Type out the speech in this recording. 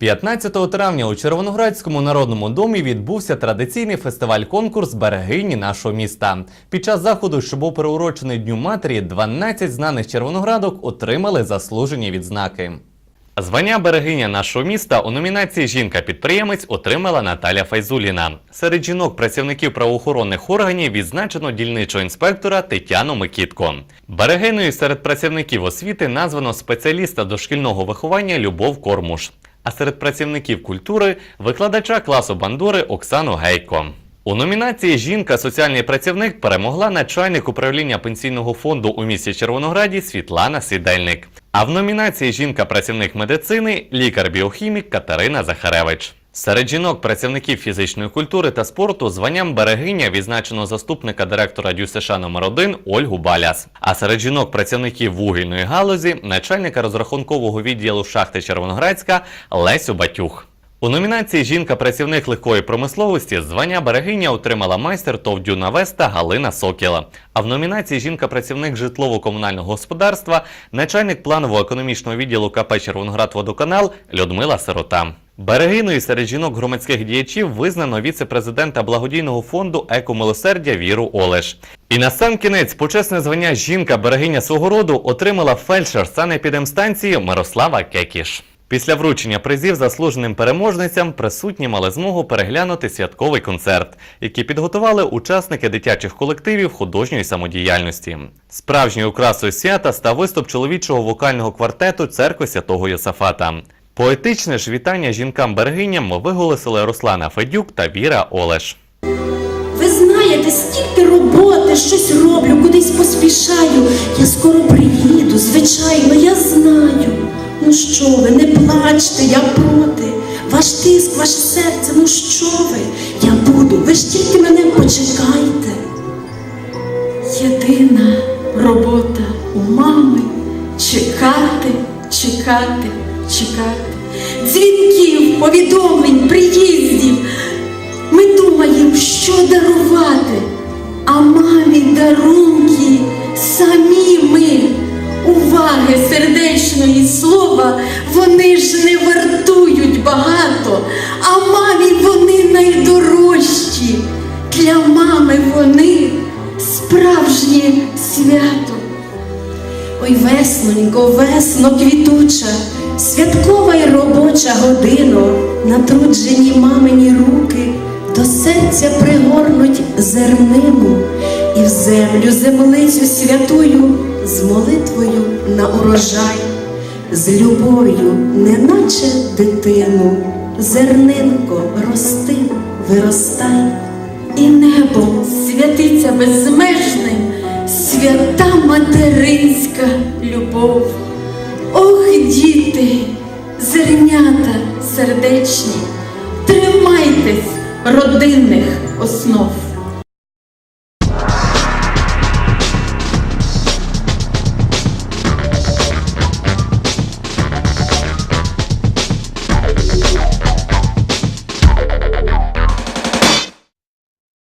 15 травня у Червоноградському народному домі відбувся традиційний фестиваль-конкурс Берегині нашого міста. Під час заходу, що був приурочений Дню матері, 12 знаних червоноградок отримали заслужені відзнаки. Звання берегиня нашого міста у номінації Жінка-підприємець отримала Наталя Файзуліна. Серед жінок працівників правоохоронних органів відзначено дільничого інспектора Тетяну Микітко. Берегиною серед працівників освіти названо спеціаліста дошкільного виховання Любов Кормуш. А серед працівників культури викладача класу бандури Оксану Гейко. У номінації Жінка соціальний працівник перемогла начальник управління пенсійного фонду у місті Червонограді Світлана Сідельник. А в номінації Жінка працівник медицини лікар-біохімік Катерина Захаревич. Серед жінок працівників фізичної культури та спорту званням берегиня відзначено заступника директора ДЮСШ номер 1 Ольгу Баляс. А серед жінок працівників вугільної галузі начальника розрахункового відділу шахти Червоноградська Лесю Батюх. У номінації Жінка-працівник легкої промисловості звання берегиня отримала майстер ТОВ «Дюна Веста Галина Сокіла. А в номінації Жінка-працівник житлово-комунального господарства начальник планово-економічного відділу КП Червоноград-Водоканал Людмила Сирота. Берегиною серед жінок громадських діячів визнано віце-президента благодійного фонду Екомилосердя Віру Олеш. І на сам кінець почесне звання жінка берегиня свого роду отримала фельдшер санепідемстанції Мирослава Кекіш. Після вручення призів заслуженим переможницям присутні мали змогу переглянути святковий концерт, який підготували учасники дитячих колективів художньої самодіяльності. Справжньою окрасою свята став виступ чоловічого вокального квартету церкви святого Йосафата. Поетичне ж вітання жінкам-берегиням виголосили Руслана Федюк та Віра Олеш. Ви знаєте, стільки роботи, щось роблю, кудись поспішаю. Я скоро приїду, звичайно, я. Ну що ви, не плачте, я проти. Ваш тиск, ваше серце, ну що ви? Я буду, ви ж тільки мене почекайте. Єдина робота у мами чекати, чекати, чекати. Дзвінків, повідомлень, приїздів. Ми думаємо, що дарувати, а мамі дарунки справжнє свято. Ой, веснонько, весно квітуча, святкова й робоча година, натруджені мамині руки до серця пригорнуть зернину. І в землю землицю святую з молитвою на урожай, з любов'ю, неначе дитину, зернинко рости, виростай, і небо святиться безмежним, свята материнська любов. Ох, діти, зернята сердечні, тримайтесь родинних основ.